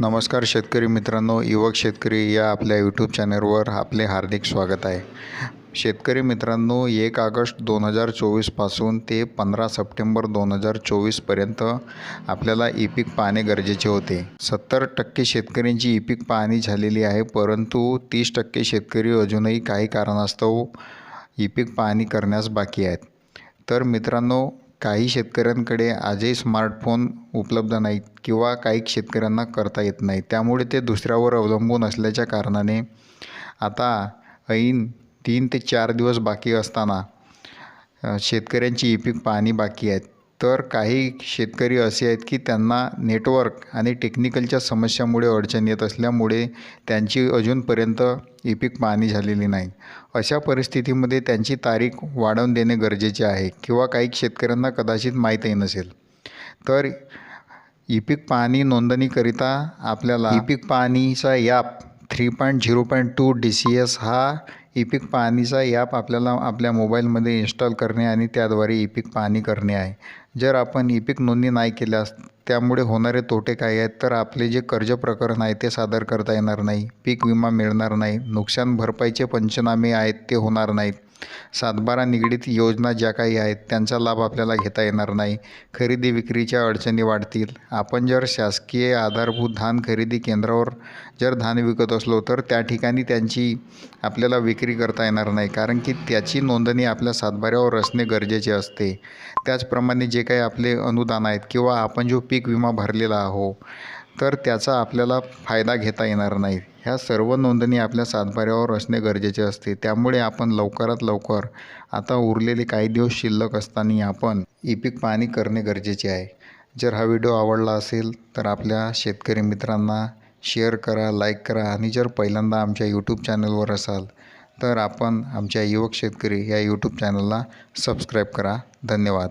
नमस्कार शेतकरी मित्रांनो युवक शेतकरी या आपल्या यूट्यूब चॅनलवर आपले हार्दिक स्वागत आहे. शेतकरी मित्रांनो एक ऑगस्ट दोन हजार चोवीसपासून ते पंधरा सप्टेंबर दोन हजार चोवीसपर्यंत आपल्याला ई पीक पाहणे गरजेचे होते. सत्तर टक्के शेतकऱ्यांची ई पीक पाहणी झालेली आहे परंतु तीस टक्के शेतकरी अजूनही काही कारणास्तव ई पीक पाहणी करण्यास बाकी आहेत. तर मित्रांनो काही शेतकऱ्यांकडे आजही स्मार्टफोन उपलब्ध नाहीत किंवा काही शेतकऱ्यांना करता येत नाही. त्यामुळे ते दुसऱ्यावर अवलंबून असल्याच्या कारणाने आता ऐन तीन ते चार दिवस बाकी असताना शेतकऱ्यांची ई पीक पाहणी बाकी आहेत तर काही शेतकरी असे आहेत की त्यांना नेटवर्क आणि टेक्निकलच्या समस्यामुळे अडचण येत असल्यामुळे त्यांची अजूनपर्यंत ई पीक पाहणी झालेली नाही. अशा परिस्थितीमध्ये त्यांची तारीख वाढवून देणे गरजेचे आहे किंवा काही शेतकऱ्यांना कदाचित माहीतही नसेल. तर ई पीक पाहणी नोंदणीकरिता आपल्याला ई पीक पाहणीचा app three point zero point two D C S हा ई पीक पाहणीचा ॲप आपल्याला आपल्या मोबाईलमध्ये इन्स्टॉल करणे आणि त्याद्वारे ई पीक पाहणी करणे आहे. जर आपण इपिक नोंदणी नाही केल्यास त्यामुळे होणारे तोटे काय आहेत? तर आपले जे कर्ज प्रकरण आहे ते सादर करता येणार नाही. पीक विमा मिळणार नाही. नुकसान भरपाईचे पंचनामे आहेत ते होणार नाहीत. सातबारा निगडीत योजना ज्या काही आहेत त्यांचा लाभ आपल्याला घेता येणार नाही. खरेदी विक्रीच्या अडचणी वाढतील. आपण जर शासकीय आधारभूत धान खरेदी केंद्रावर जर धान विकत असलो तर त्या ठिकाणी त्यांची आपल्याला विक्री करता येणार नाही. कारण की त्याची नोंदणी आपल्या सातबाऱ्यावर असणे गरजेचे असते. त्याचप्रमाणे जे काही आपले अनुदान आहेत किंवा आपण जो पीक विमा भरलेला आहो तर त्याचा आपल्याला फायदा घेता येणार नाही. ह्या सर्व नोंदणी आपल्या सातबाऱ्यावर असणे गरजेचे असते. त्यामुळे आपण लवकरात लवकर आता उरलेले काही दिवस शिल्लक असताना आपण ई पीक पाहणी करणे गरजेचे आहे. जर हा व्हिडिओ आवडला असेल तर आपल्या शेतकरी मित्रांना शेअर करा लाईक करा आणि जर पहिल्यांदा आमच्या यूट्यूब चॅनलवर असाल तर आपण आमच्या युवक शेतकरी या यूट्यूब चॅनलला सबस्क्राईब करा. धन्यवाद.